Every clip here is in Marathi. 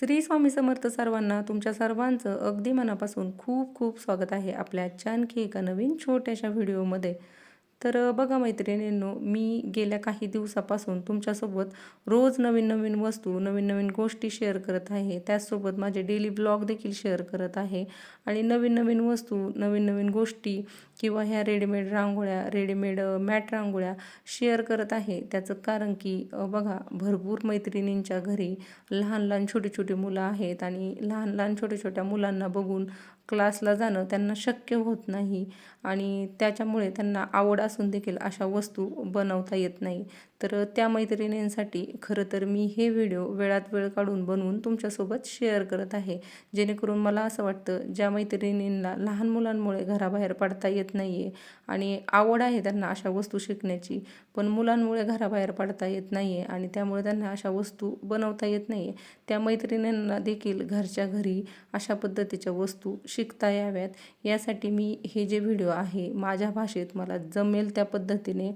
श्री स्वामी समर्थ सर्वांना तुमच्या सर्वांचं अगदी मनापासून खूप खूप स्वागत आहे आपल्या आजच्या आणखी एका नवीन छोट्याशा व्हिडिओमध्ये. तर बघा मैत्रिणींनो मी गेल्या काही दिवसापासून तुमच्यासोबत रोज नवीन नवीन वस्तू नवीन नवीन गोष्टी शेअर करत आहे. त्याचसोबत माझे डेली ब्लॉग देखील शेअर करत आहे. आणि नवीन नवीन वस्तू नवीन नवीन गोष्टी किंवा ह्या रेडीमेड रांगोळ्या रेडीमेड मॅट रांगोळ्या शेअर करत आहे. त्याचं कारण की बघा भरपूर मैत्रिणींच्या घरी लहान लहान छोटी छोटी मुलं आहेत आणि लहान लहान छोट्या छोट्या मुलांना बघून क्लासला जाणं त्यांना शक्य होत नाही आणि त्याच्यामुळे त्यांना आवड असून देखील अशा वस्तू बनवता येत नाही. तर त्या मैत्रिणींसाठी खरं तर मी हे व्हिडिओ वेळात वेळ काढून बनवून तुमच्यासोबत शेअर करत आहे. जेणेकरून मला असं वाटतं ज्या मैत्रिणींना लहान मुलांमुळे घराबाहेर पडता येत नाही आहे आणि आवड आहे त्यांना अशा वस्तू शिकण्याची पण मुलांमुळे घराबाहेर पडता येत नाही आहे आणि त्यामुळे त्यांना अशा वस्तू बनवता येत नाही आहे त्या मैत्रिणींना देखील घरच्या घरी अशा पद्धतीच्या वस्तू शिकता याव्यात. यासाठी मी हे जे व्हिडिओ आहे माझ्या भाषेत मला जमेल त्या पद्धतीने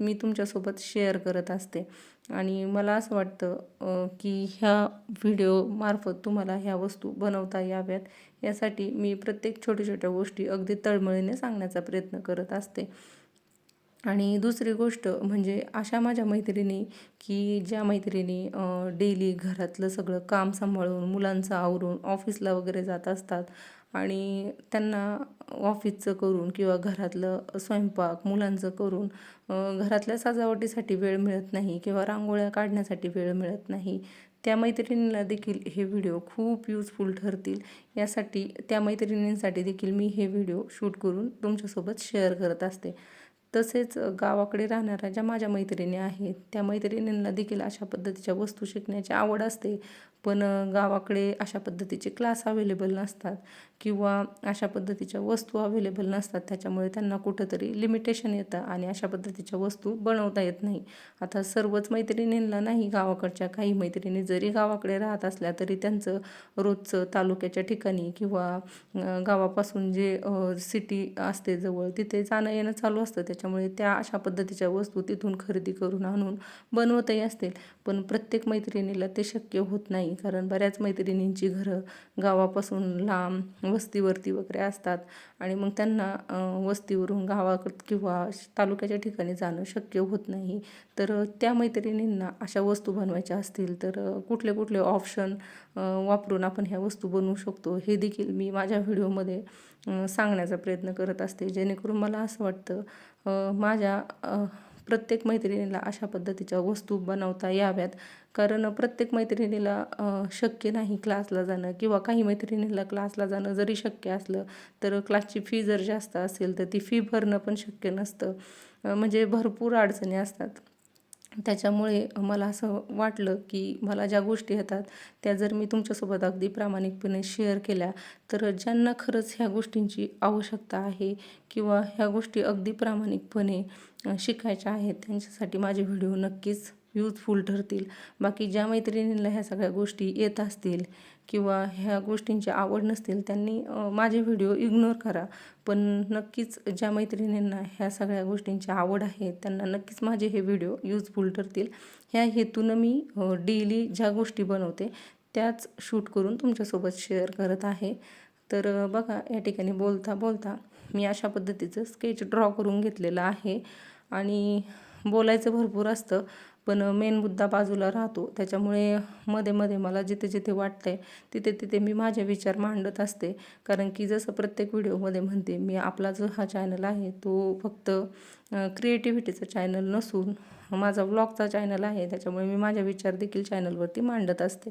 मी तुमच्यासोबत शेअर करत असते. आणि मला असं वाटतं की ह्या व्हिडिओमार्फत तुम्हाला ह्या वस्तू बनवता याव्यात. यासाठी मी प्रत्येक छोट्या छोट्या गोष्टी अगदी तळमळीने सांगण्याचा प्रयत्न करत असते. आणि दुसरी गोष्ट म्हणजे अशा माझ्या मैत्रिणी की ज्या मैत्रिणी डेली घरातलं सगळं काम सांभाळून मुलांचं आवरून ऑफिसला वगैरे जात असतात. आणि त्यांना ऑफिसचं करून किंवा घरातलं स्वयंपाक मुलांचं करून घरातल्या सजावटीसाठी वेळ मिळत नाही किंवा रांगोळ्या काढण्यासाठी वेळ मिळत नाही. त्या मैत्रिणींना देखील हे व्हिडिओ खूप यूजफुल ठरतील. यासाठी त्या मैत्रिणींसाठी देखील मी हे व्हिडिओ शूट करून तुमच्यासोबत शेअर करत असते. तसेच गावाकडे राहणाऱ्या ज्या माझ्या मैत्रिणी आहेत त्या मैत्रिणींना देखील अशा पद्धतीच्या वस्तू शिकण्याची आवड असते. पण गावाकडे अशा पद्धतीचे क्लास अवेलेबल नसतात किंवा अशा पद्धतीच्या वस्तू अवेलेबल नसतात. त्याच्यामुळे त्यांना कुठंतरी लिमिटेशन येतं आणि अशा पद्धतीच्या वस्तू बनवता येत नाही. आता सर्वच मैत्रिणींना नाही गावाकडच्या काही मैत्रिणी जरी गावाकडे राहत असल्या तरी त्यांचं रोजचं तालुक्याच्या ठिकाणी किंवा गावापासून जे सिटी असते जवळ तिथे जाणं येणं चालू असतं. त्याच्यामुळे त्या अशा पद्धतीच्या वस्तू तिथून खरेदी करून आणून बनवतही असतील. पण प्रत्येक मैत्रिणीला ते शक्य होत नाही. कारण बऱ्याच मैत्रिणींची घरं गावापासून लांब वस्तीवरती वगैरे असतात. आणि मग त्यांना वस्तीवरून गावाकड किंवा तालुक्याच्या ठिकाणी जाणं शक्य होत नाही. तर त्या मैत्रिणींना अशा वस्तू बनवायच्या असतील तर कुठले कुठले ऑप्शन वापरून आपण ह्या वस्तू बनवू शकतो. हे देखील मी माझ्या व्हिडिओमध्ये सांगण्याचा प्रयत्न करत असते. जेणेकरून मला असं वाटतं माझ्या प्रत्येक मैत्रिणीला अशा पद्धतीच्या वस्तू बनवता याव्यात. कारण प्रत्येक मैत्रिणीला शक्य नाही क्लासला जाणं किंवा काही मैत्रिणीला क्लासला जाणं जरी शक्य असलं तर क्लासची फी जर जास्त असेल तर ती फी भरणं पण शक्य नसतं. म्हणजे भरपूर अडचणी असतात. त्याच्यामुळे मला असं वाटलं की मला ज्या गोष्टी येतात त्या जर मी तुमच्यासोबत अगदी प्रामाणिकपणे शेअर केल्या तर ज्यांना खरंच ह्या गोष्टींची आवश्यकता आहे किंवा ह्या गोष्टी अगदी प्रामाणिकपणे शिकायच्या आहेत त्यांच्यासाठी माझे व्हिडिओ नक्कीच यूजफुल ठरतील. बाकी ज्या मैत्रिणींना ह्या सगळ्या गोष्टी येत असतील किंवा ह्या गोष्टींची आवड नसतील त्यांनी माझे व्हिडिओ इग्नोर करा. पण नक्कीच ज्या मैत्रिणींना ह्या सगळ्या गोष्टींची आवड आहे त्यांना नक्कीच माझे हे व्हिडिओ यूजफुल ठरतील. ह्या हेतूनं मी डेली ज्या गोष्टी बनवते त्याच शूट करून तुमच्यासोबत शेअर करत आहे. तर बघा या ठिकाणी बोलता बोलता मी अशा पद्धतीचं स्केच ड्रॉ करून घेतलेलं आहे. आणि बोलायचं भरपूर असतं पण मेन मुद्दा बाजूला राहतो. त्याच्यामुळे मध्ये मध्ये मला जिथे जिथे वाटतं आहे तिथे तिथे मी माझे विचार मांडत असते. कारण की जसं प्रत्येक व्हिडिओमध्ये म्हणते मी आपला जो हा चॅनल आहे तो फक्त क्रिएटिव्हिटीचा चॅनल नसून माझा व्लॉगचा चॅनल आहे. त्याच्यामुळे मी माझे विचार देखील चॅनलवरती मांडत असते.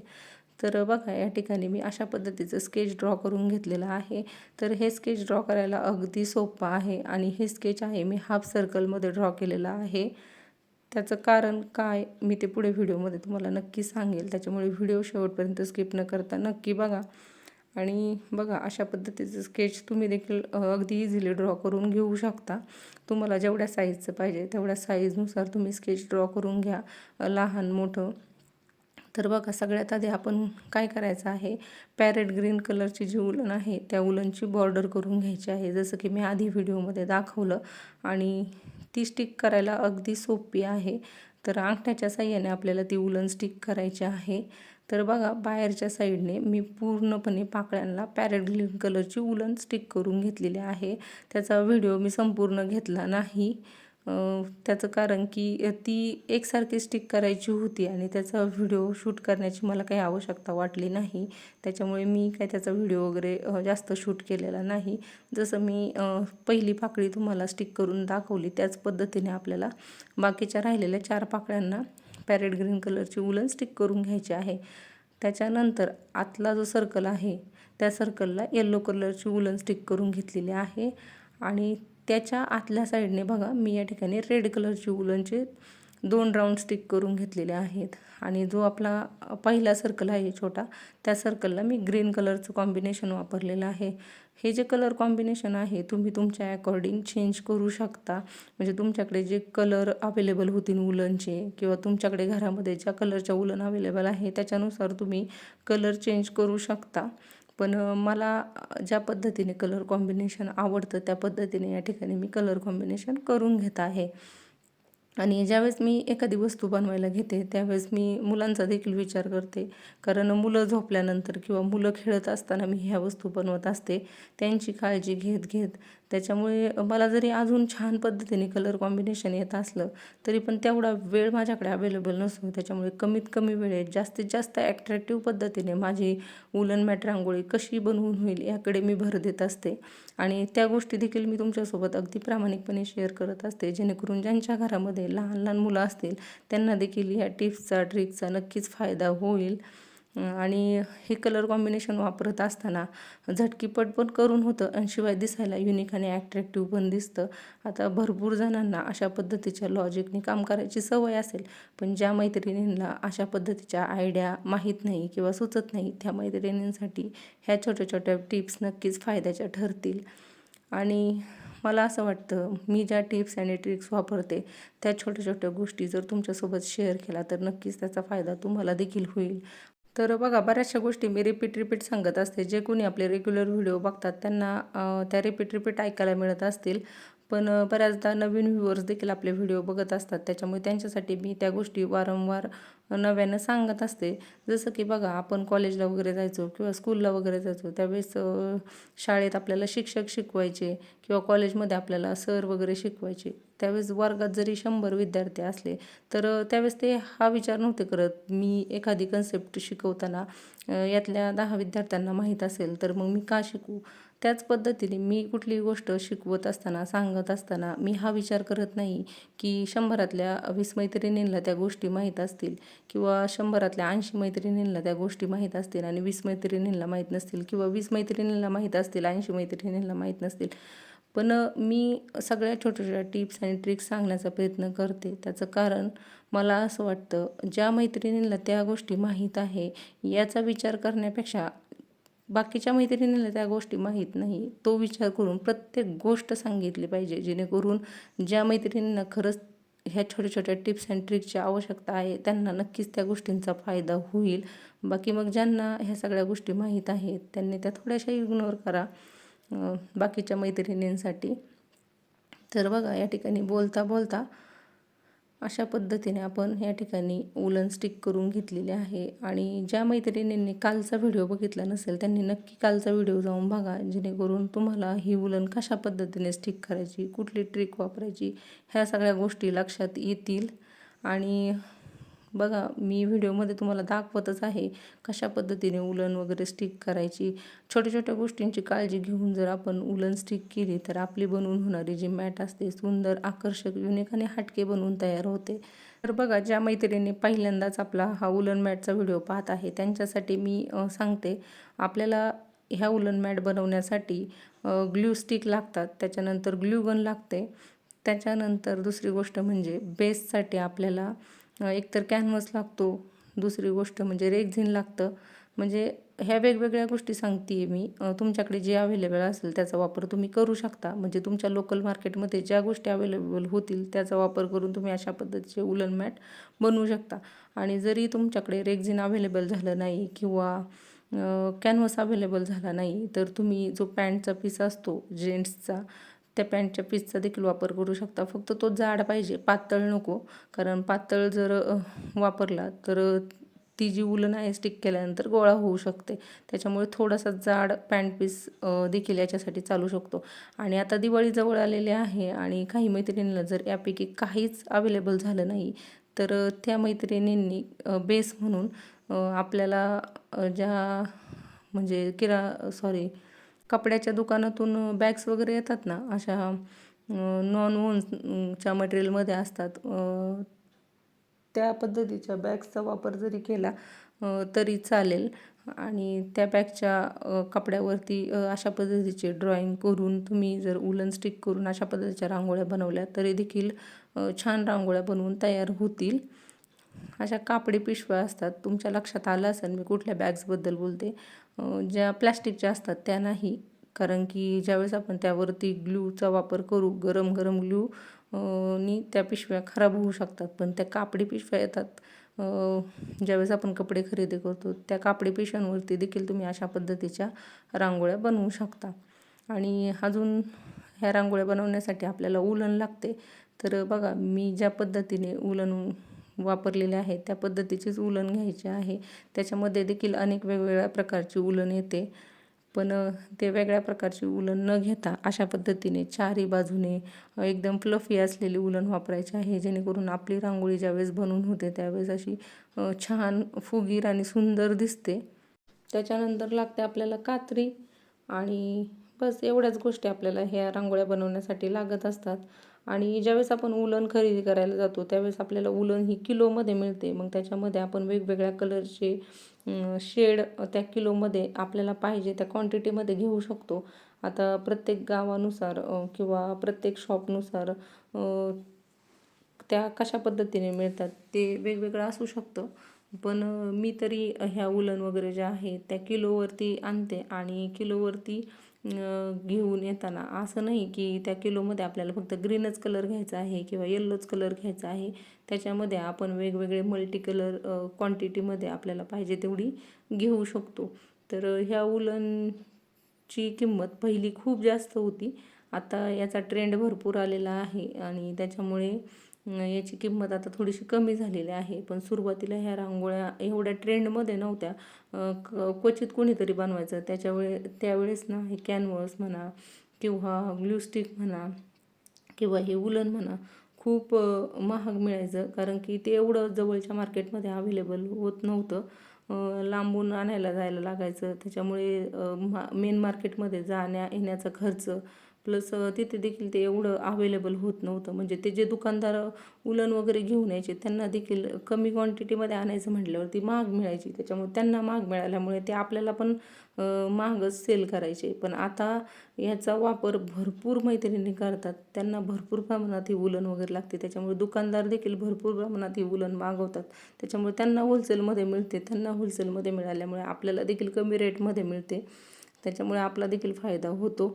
तर बघा या ठिकाणी मी अशा पद्धतीचं स्केच ड्रॉ करून घेतलेलं आहे. तर हे स्केच ड्रॉ करायला अगदी सोपं आहे. आणि हे स्केच आहे मी हाफ सर्कलमध्ये ड्रॉ केलेलं आहे. त्याचं कारण काय मी ते पुढे व्हिडिओमध्ये तुम्हाला नक्की सांगेल. त्याच्यामुळे व्हिडिओ शेवटपर्यंत स्किप न करता नक्की बघा. आणि बघा अशा पद्धतीचं स्केच तुम्ही देखील अगदी इझिली ड्रॉ करून घेऊ शकता. तुम्हाला जेवढ्या साईजचं पाहिजे तेवढ्या साईजनुसार तुम्ही स्केच ड्रॉ करून घ्या. लहान मोठं. तर बघा सगळ्यात आधी आपण काय करायचं आहे? पॅरेट ग्रीन कलरची जी उलन आहे त्या उलनची बॉर्डर करून घ्यायची आहे. जसं की मी आधी व्हिडिओमध्ये दाखवलं. आणि ती स्टिक करायला अगदी सोपी आहे. तर अंगठ्याच्या साह्याने आपल्याला ती उलन स्टिक करायची आहे. तर बघा बाहेरच्या साईडने मी पूर्णपणे पाकळ्यांना पॅरेट ग्रीन कलरची उलन स्टिक करून घेतलेली आहे. त्याचा व्हिडिओ मी संपूर्ण घेतला नाही. त्याचं कारण की ती एकसारखी स्टिक करायची होती आणि त्याचा व्हिडिओ शूट करण्याची मला काही आवश्यकता वाटली नाही. त्याच्यामुळे मी काय त्याचा व्हिडिओ वगैरे जास्त शूट केलेला नाही. जसं मी पहिली पाकळी तुम्हाला स्टिक करून दाखवली त्याच पद्धतीने आपल्याला बाकीच्या राहिलेल्या चार पाकळ्यांना पॅरेट ग्रीन कलरची उलन स्टिक करून घ्यायची आहे. त्याच्यानंतर आतला जो सर्कल आहे त्या सर्कलला येल्लो कलरची उलन स्टिक करून घेतलेली आहे. आणि त्याच्या आतल्या साईडने बघा मी या ठिकाणी रेड कलरची उलनचे दोन राऊंड स्टिक करून घेतलेले आहेत. आणि जो आपला पहिला सर्कल आहे छोटा त्या सर्कलला मी ग्रीन कलरचं कॉम्बिनेशन वापरलेलं आहे. हे जे कलर कॉम्बिनेशन आहे तुम्ही तुमच्या अकॉर्डिंग चेंज करू शकता. म्हणजे तुमच्याकडे जे कलर अवेलेबल होतील उलनचे किंवा तुमच्याकडे घरामध्ये ज्या कलरच्या उलन अवेलेबल आहे त्याच्यानुसार तुम्ही कलर चेंज करू शकता. पण मला ज्या पद्धतीने कलर कॉम्बिनेशन आवडतं त्या पद्धतीने या ठिकाणी मी कलर कॉम्बिनेशन करून घेत आहे. आणि ज्यावेळेस मी एखादी वस्तू बनवायला घेते त्यावेळेस मी मुलांचा देखील विचार करते. कारण मुलं झोपल्यानंतर किंवा मुलं खेळत असताना मी ह्या वस्तू बनवत असते त्यांची काळजी घेत घेत. त्याच्यामुळे मला जरी अजून छान पद्धतीने कलर कॉम्बिनेशन येत असलं तरी पण तेवढा वेळ माझ्याकडे अवेलेबल नसतो. त्याच्यामुळे कमीत कमी वेळेत जास्तीत जास्त ॲट्रॅक्टिव्ह पद्धतीने माझी उलन मॅट रांगोळी कशी बनवून होईल याकडे मी भर देत असते. आणि त्या गोष्टी देखील मी तुमच्यासोबत अगदी प्रामाणिकपणे शेअर करत असते. जेणेकरून ज्यांच्या घरामध्ये लहान लहान मुलं असतील त्यांना देखील या टिप्सचा ट्रिकचा नक्कीच फायदा होईल. आणि हे कलर कॉम्बिनेशन वापरत असताना झटकीपट पण करून होतं आणि शिवाय दिसायला युनिक आणि ॲट्रॅक्टिव्ह पण दिसतं. आता भरपूर जणांना अशा पद्धतीच्या लॉजिकने काम करायची सवय असेल पण ज्या मैत्रिणींना अशा पद्धतीच्या आयडिया माहीत नाही किंवा सुचत नाही त्या मैत्रिणींसाठी ह्या छोट्या छोट्या टिप्स नक्कीच फायद्याच्या ठरतील. आणि मला असं वाटतं मी ज्या टिप्स आणि ट्रिक्स वापरते त्या छोट्या छोट्या गोष्टी जर तुमच्यासोबत शेअर केला तर नक्कीच त्याचा फायदा तुम्हाला देखील होईल. तर बघा बऱ्याचशा गोष्टी मी रिपीट रिपीट सांगत असते. जे कोणी आपले रेग्युलर व्हिडिओ बघतात त्यांना त्या रिपीट रिपीट ऐकायला मिळत असतील. पण बऱ्याचदा नवीन व्ह्यूअर्स देखील आपले व्हिडिओ बघत असतात. त्याच्यामुळे त्यांच्यासाठी मी त्या गोष्टी वारंवार नव्यानं सांगत असते. जसं की बघा आपण कॉलेजला वगैरे जायचो किंवा स्कूलला वगैरे जायचो त्यावेळेस शाळेत आपल्याला शिक्षक शिकवायचे किंवा कॉलेजमध्ये आपल्याला सर वगैरे शिकवायचे. त्यावेळेस वर्गात जरी शंभर विद्यार्थी असले तर त्यावेळेस ते हा विचार नव्हते करत. मी एखादी कन्सेप्ट शिकवताना यातल्या दहा विद्यार्थ्यांना माहीत असेल तर मग मी का शिकू? त्याच पद्धतीने मी कुठली गोष्ट शिकवत असताना सांगत असताना मी हा विचार करत नाही की शंभरातल्या वीस मैत्रिणींना त्या गोष्टी माहीत असतील किंवा शंभरातल्या ऐंशी मैत्रिणींना त्या गोष्टी माहीत असतील आणि वीस मैत्रिणींना माहीत नसतील किंवा वीस मैत्रिणींना माहीत असतील ऐंशी मैत्रिणींना माहीत नसतील. पण मी सगळ्या छोट्या छोट्या टिप्स आणि ट्रिक्स सांगण्याचा प्रयत्न करते. त्याचं कारण मला असं वाटतं ज्या मैत्रिणींना त्या गोष्टी माहीत आहे याचा विचार करण्यापेक्षा बाकीच्या मैत्रिणींना त्या गोष्टी माहीत नाही. तो विचार करून प्रत्येक गोष्ट सांगितली पाहिजे जेणेकरून ज्या मैत्रिणींना खरंच ह्या छोट्या छोट्या टिप्स अँड ट्रिक्सची आवश्यकता आहे त्यांना नक्कीच त्या गोष्टींचा फायदा होईल. बाकी मग ज्यांना ह्या सगळ्या गोष्टी माहीत आहेत त्यांनी त्या थोड्याशा इग्नोर करा बाकीच्या मैत्रिणींसाठी. तर बघा या ठिकाणी बोलता बोलता अशा पद्धतीने आपण या ठिकाणी वुलन स्टिक करून घेतलेले आहे. आणि ज्या मैत्रिणींनी कालचा व्हिडिओ बघितला नसेल त्यांनी नक्की कालचा व्हिडिओ जाऊन बघा जेणेकरून तुम्हाला ही वुलन कशा पद्धतीने स्टिक करायची कुठली ट्रिक वापरायची ह्या सगळ्या गोष्टी लक्षात येतील. आणि बघा मी व्हिडिओमध्ये तुम्हाला दाखवतच आहे कशा पद्धतीने उलन वगैरे स्टिक करायची. छोट्या छोट्या गोष्टींची काळजी घेऊन जर आपण उलन स्टिक केली तर आपली बनवून होणारी जी मॅट असते सुंदर आकर्षक युनिक आणि हटके बनवून तयार होते. तर बघा ज्या मैत्रिणीने पहिल्यांदाच आपला हा उलन मॅटचा व्हिडिओ पाहत आहे त्यांच्यासाठी मी सांगते आपल्याला ह्या उलन मॅट बनवण्यासाठी ग्ल्यू स्टिक लागतात त्याच्यानंतर ग्ल्यू गन लागते. त्याच्यानंतर दुसरी गोष्ट म्हणजे बेससाठी आपल्याला एकतर कॅनव्हस लागतो दुसरी गोष्ट म्हणजे रेग्झिन लागतं. म्हणजे ह्या वेगवेगळ्या गोष्टी सांगते आहे मी तुमच्याकडे जे अवेलेबल असेल त्याचा वापर तुम्ही करू शकता. म्हणजे तुमच्या लोकल मार्केटमध्ये ज्या गोष्टी अवेलेबल होतील त्याचा वापर करून तुम्ही अशा पद्धतीचे उलन मॅट बनवू शकता. आणि जरी तुमच्याकडे रेगझिन अवेलेबल झालं नाही किंवा कॅनव्हस अवेलेबल झाला नाही तर तुम्ही जो पॅन्टचा पीस असतो जेंट्सचा त्या पॅन्टच्या पीसचा देखील वापर करू शकता. फक्त तो जाड पाहिजे पातळ नको. कारण पातळ जर वापरला तर ती जी उलन आहे स्टिक केल्यानंतर गोळा होऊ शकते. त्याच्यामुळे थोडासा जाड पॅन्ट पीस देखील याच्यासाठी चालू शकतो. आणि आता दिवाळी जवळ आलेली आहे आणि काही मैत्रिणींना जर यापैकी काहीच अवेलेबल झालं नाही तर त्या मैत्रिणींनी बेस म्हणून आपल्याला ज्या म्हणजे किरा सॉरी कपड्याच्या दुकानातून बॅग्स वगैरे येतात ना अशा नॉन वोनच्या मटेरियलमध्ये असतात. त्या पद्धतीच्या बॅग्सचा वापर जरी केला तरी चालेल. आणि त्या बॅगच्या कपड्यावरती अशा पद्धतीचे ड्रॉइंग करून तुम्ही जर उलन स्टिक करून अशा पद्धतीच्या रांगोळ्या बनवल्या तरी देखील छान रांगोळ्या बनवून तयार होतील. अशा कापडी पिशव्या असतात. तुमच्या लक्षात आलं असेल मी कुठल्या बॅग्सबद्दल बोलते? ज्या प्लॅस्टिकच्या असतात त्या नाही. कारण की ज्यावेळेस आपण त्यावरती ग्लूचा वापर करू गरम गरम ग्लू नी त्या पिशव्या खराब होऊ शकतात. पण त्या कापडी पिशव्या येतात. ज्यावेळेस आपण कपडे खरेदी करतो त्या कापडी पिशव्यांवरती देखील तुम्ही अशा पद्धतीच्या रांगोळ्या बनवू शकता. आणि अजून ह्या रांगोळ्या बनवण्यासाठी आपल्याला उलन लागते. तर बघा मी ज्या पद्धतीने उलन वापरलेले आहेत त्या पद्धतीचीच उलन घ्यायचे आहे. त्याच्यामध्ये देखील अनेक वेगवेगळ्या प्रकारची उलन येते. पण ते वेगळ्या प्रकारची उलन न घेता अशा पद्धतीने चारही बाजूने एकदम फ्लफी असलेली उलन वापरायची आहे. जेणेकरून आपली रांगोळी ज्यावेळेस बनवून होते त्यावेळेस अशी छान फुगीर आणि सुंदर दिसते. त्याच्यानंतर लागते आपल्याला कात्री आणि बस एवढ्याच गोष्टी आपल्याला ह्या रांगोळ्या बनवण्यासाठी लागत असतात. आणि ज्यावेळेस आपण उलन खरेदी करायला जातो त्यावेळेस आपल्याला उलन ही किलोमध्ये मिळते. मग त्याच्यामध्ये आपण वेगवेगळ्या कलरचे शेड त्या किलोमध्ये आपल्याला पाहिजे त्या क्वांटिटीमध्ये घेऊ शकतो. आता प्रत्येक गावानुसार किंवा प्रत्येक शॉपनुसार त्या कशा पद्धतीने मिळतात ते वेगवेगळं असू शकतं. पण मी तरी ह्या उलन वगैरे ज्या आहे त्या किलोवरती आणते. आणि किलोवरती घेऊन येताना. असं नाही की त्या किलोमध्ये आपल्याला फक्त ग्रीनच कलर घ्यायचा आहे किंवा येल्लोच कलर घ्यायचा आहे. त्याच्यामध्ये आपण वेगवेगळे मल्टी कलर क्वांटिटीमध्ये आपल्याला पाहिजे तेवढी घेऊ शकतो. तर ह्या उलनची किंमत पहिली खूप जास्त होती. आता याचा ट्रेंड भरपूर आलेला आहे आणि त्याच्यामुळे याची किंमत आता थोडीशी कमी झालेली आहे. पण सुरुवातीला ह्या रांगोळ्या एवढ्या ट्रेंडमध्ये नव्हत्या. क्वचित कोणीतरी बनवायचं. त्याच्यावेळे त्यावेळेस ना हे कॅनव्हस म्हणा किंवा ग्लूस्टिक म्हणा किंवा हे उलन म्हणा खूप महाग मिळायचं. कारण की ते एवढं जवळच्या मार्केटमध्ये अवेलेबल होत नव्हतं. लांबून आणायला जायला लागायचं. त्याच्यामुळे मा मेन मार्केटमध्ये जाण्या येण्याचा खर्च प्लस तिथे देखील ते एवढं अवेलेबल होत नव्हतं. म्हणजे ते जे दुकानदार उलन वगैरे घेऊन यायचे त्यांना देखील कमी क्वांटिटीमध्ये आणायचं म्हटल्यावरती महाग मिळायची. त्याच्यामुळे त्यांना महाग मिळाल्यामुळे ते आपल्याला पण महागच सेल करायचे. पण आता याचा वापर भरपूर मैत्रिणी करतात. त्यांना भरपूर प्रमाणात ही उलन वगैरे लागते. त्याच्यामुळे दुकानदार देखील भरपूर प्रमाणात ही उलन मागवतात. त्याच्यामुळे त्यांना होलसेलमध्ये मिळते. त्यांना होलसेलमध्ये मिळाल्यामुळे आपल्याला देखील कमी रेटमध्ये मिळते. त्याच्यामुळे आपला देखील फायदा होतो.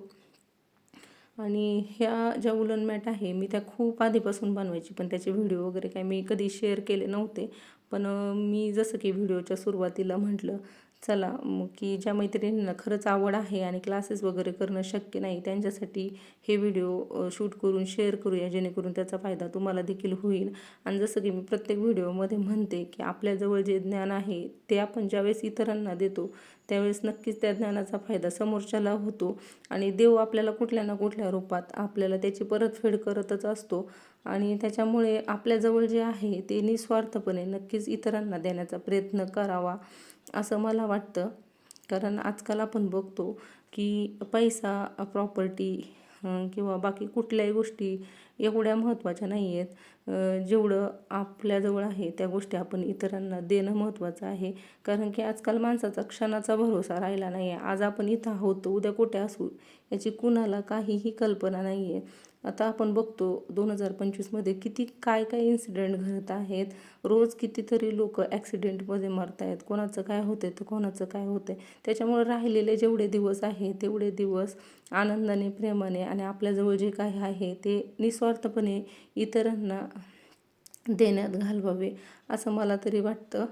आणि ह्या ज्या उलन मॅट आहे मी त्या खूप आधीपासून बनवायची पण त्याचे व्हिडिओ वगैरे काय मी कधी शेअर केले नव्हते. पण मी जसं की व्हिडिओच्या सुरुवातीला म्हटलं चला मग की ज्या मैत्रिणींना खरंच आवड आहे आणि क्लासेस वगैरे करणं शक्य नाही त्यांच्यासाठी हे व्हिडिओ शूट करून शेअर करूया जेणेकरून त्याचा फायदा तुम्हाला देखील होईल. आणि जसं की मी प्रत्येक व्हिडिओमध्ये म्हणते की आपल्याजवळ जे ज्ञान आहे ते आपण ज्यावेळेस इतरांना देतो त्यावेळेस नक्कीच त्या ज्ञानाचा फायदा समोरच्याला होतो. आणि देव आपल्याला कुठल्या ना कुठल्या रूपात आपल्याला त्याची परतफेड करतच असतो. आणि त्याच्यामुळे आपल्याजवळ जे आहे ते निस्वार्थपणे नक्कीच इतरांना देण्याचा प्रयत्न करावा. असं मला वाटतं. कारण आजकाल आपण बघतो की पैसा प्रॉपर्टी किंवा बाकी कुठल्याही गोष्टी एवढ्या महत्त्वाच्या नाही आहेत जेवढं आपल्याजवळ आहे त्या गोष्टी आपण इतरांना देणं महत्त्वाचं आहे. कारण की आजकाल माणसाचा क्षणाचा भरोसा राहिला नाही आहे आज आपण इथं आहोत उद्या कुठे असू याची कुणाला काहीही कल्पना नाही आहे आता आपण बघतो दोन हजार पंचवीसमध्ये किती काय काय इन्सिडेंट घडत आहेत. रोज कितीतरी लोक ॲक्सिडेंटमध्ये मरत आहेत कोणाचं काय होतं तर कोणाचं काय होतं आहे त्याच्यामुळे राहिलेले जेवढे दिवस आहे तेवढे दिवस आनंदाने प्रेमाने आणि आपल्याजवळ जे काही आहे ते निस्वार्थपणे इतरांना देण्यात घालवावे असं मला तरी वाटतं.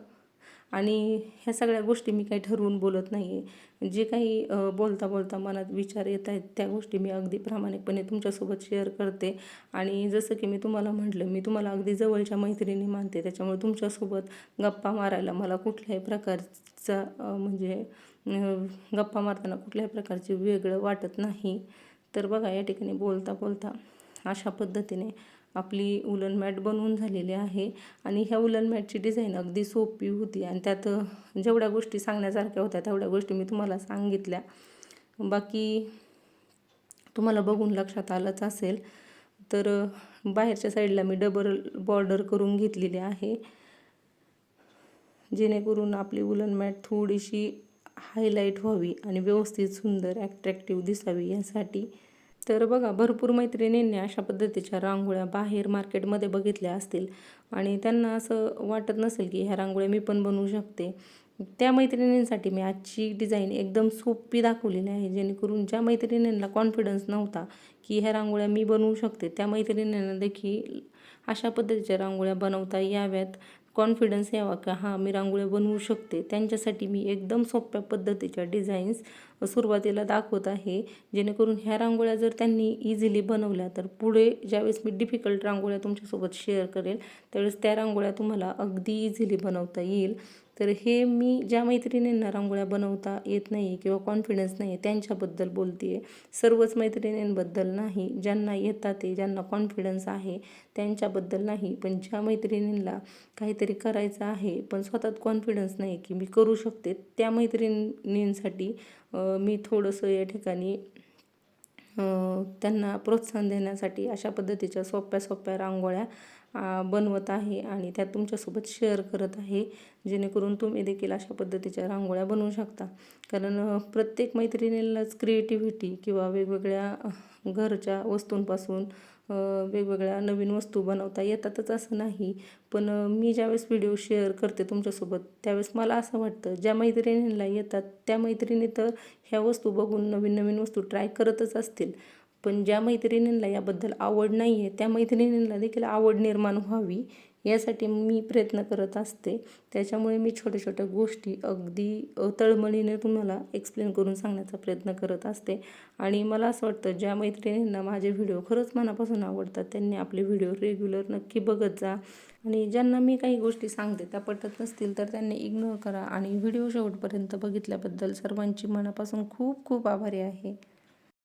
आणि ह्या सगळ्या गोष्टी मी काही ठरवून बोलत नाही आहे जे काही बोलता बोलता मनात विचार येत आहेत त्या गोष्टी मी अगदी प्रामाणिकपणे तुमच्यासोबत शेअर करते. आणि जसं की मी तुम्हाला म्हटलं मी तुम्हाला अगदी जवळच्या मैत्रिणी मानते. त्याच्यामुळे तुमच्यासोबत गप्पा मारायला मला कुठल्याही प्रकारचा म्हणजे गप्पा मारताना कुठल्याही प्रकारचे वेगळं वाटत नाही. तर बघा या ठिकाणी बोलता बोलता अशा पद्धतीने आपली उलन मॅट बनवून झालेली आहे. आणि ह्या उलन मॅटची डिझाईन अगदी सोपी होती आणि त्यात जेवढ्या गोष्टी सांगण्यासारख्या होत्या तेवढ्या गोष्टी मी तुम्हाला सांगितल्या. बाकी तुम्हाला बघून लक्षात आलंच असेल तर बाहेरच्या साईडला मी डबल बॉर्डर करून घेतलेली आहे. जेणेकरून आपली उलन मॅट थोडीशी हायलाईट व्हावी आणि व्यवस्थित सुंदर ॲट्रॅक्टिव्ह दिसावी यासाठी. तर बघा भरपूर मैत्रिणींनी अशा पद्धतीच्या रांगोळ्या बाहेर मार्केटमध्ये बघितल्या असतील. आणि त्यांना असं वाटत नसेल की ह्या रांगोळ्या मी पण बनवू शकते. त्या मैत्रिणींसाठी मी आजची डिझाईन एकदम सोपी दाखवलेली आहे. जेणेकरून ज्या मैत्रिणींना कॉन्फिडन्स नव्हता की ह्या रांगोळ्या मी बनवू शकते त्या मैत्रिणींना देखील अशा पद्धतीच्या रांगोळ्या बनवता याव्यात. कॉन्फिडन्स यावा का? हां मी रांगोळ्या बनवू शकते. त्यांच्यासाठी मी एकदम सोप्या पद्धतीच्या डिझाईन्स सुरुवातीला दाखवत आहे. जेणेकरून ह्या रांगोळ्या जर त्यांनी इझिली बनवल्या तर पुढे ज्यावेळेस मी डिफिकल्ट रांगोळ्या तुमच्यासोबत शेअर करेल त्यावेळेस त्या रांगोळ्या तुम्हाला अगदी इझिली बनवता येईल. तर हे मी ज्या मैत्रिणींना रांगोळ्या बनवता येत नाही किंवा कॉन्फिडन्स नाही आहे त्यांच्याबद्दल बोलते आहे सर्वच मैत्रिणींबद्दल नाही. ज्यांना येतात ते ज्यांना कॉन्फिडन्स आहे त्यांच्याबद्दल नाही. पण ज्या मैत्रिणींना काहीतरी करायचं आहे पण स्वतःत कॉन्फिडन्स नाही की मी करू शकते त्या मैत्रिणींसाठी मी थोडंसं या ठिकाणी त्यांना प्रोत्साहन देण्यासाठी अशा पद्धतीच्या सोप्या सोप्या रांगोळ्या बनवत आहे आणि त्या तुमच्यासोबत शेअर करत आहे जेणेकरून तुम्ही देखील अशा पद्धतीच्या रांगोळ्या बनवू शकता. कारण प्रत्येक मैत्रिणीलाच क्रिएटिव्हिटी किंवा वेगवेगळ्या घरच्या वस्तूंपासून वेगवेगळ्या नवीन वस्तू बनवता येतातच असं नाही. पण मी ज्यावेळेस व्हिडिओ शेअर करते तुमच्यासोबत त्यावेळेस मला असं वाटतं ज्या मैत्रिणींना येतात त्या मैत्रिणी तर ह्या वस्तू बघून नवीन नवीन वस्तू ट्राय करतच असतील. पण ज्या मैत्रिणींना याबद्दल आवड नाही आहे त्या मैत्रिणींना देखील आवड निर्माण व्हावी यासाठी मी प्रयत्न करत असते. त्याच्यामुळे मी छोट्या छोट्या गोष्टी अगदी तळमळीने तुम्हाला एक्सप्लेन करून सांगण्याचा प्रयत्न करत असते. आणि मला असं वाटतं ज्या मैत्रिणींना माझे व्हिडिओ खरंच मनापासून आवडतात त्यांनी आपले व्हिडिओ रेग्युलर नक्की बघत जा. आणि ज्यांना मी काही गोष्टी सांगते त्या पटत नसतील तर त्यांनी इग्नोर करा. आणि व्हिडिओ शेवटपर्यंत बघितल्याबद्दल सर्वांची मनापासून खूप खूप आभारी आहे.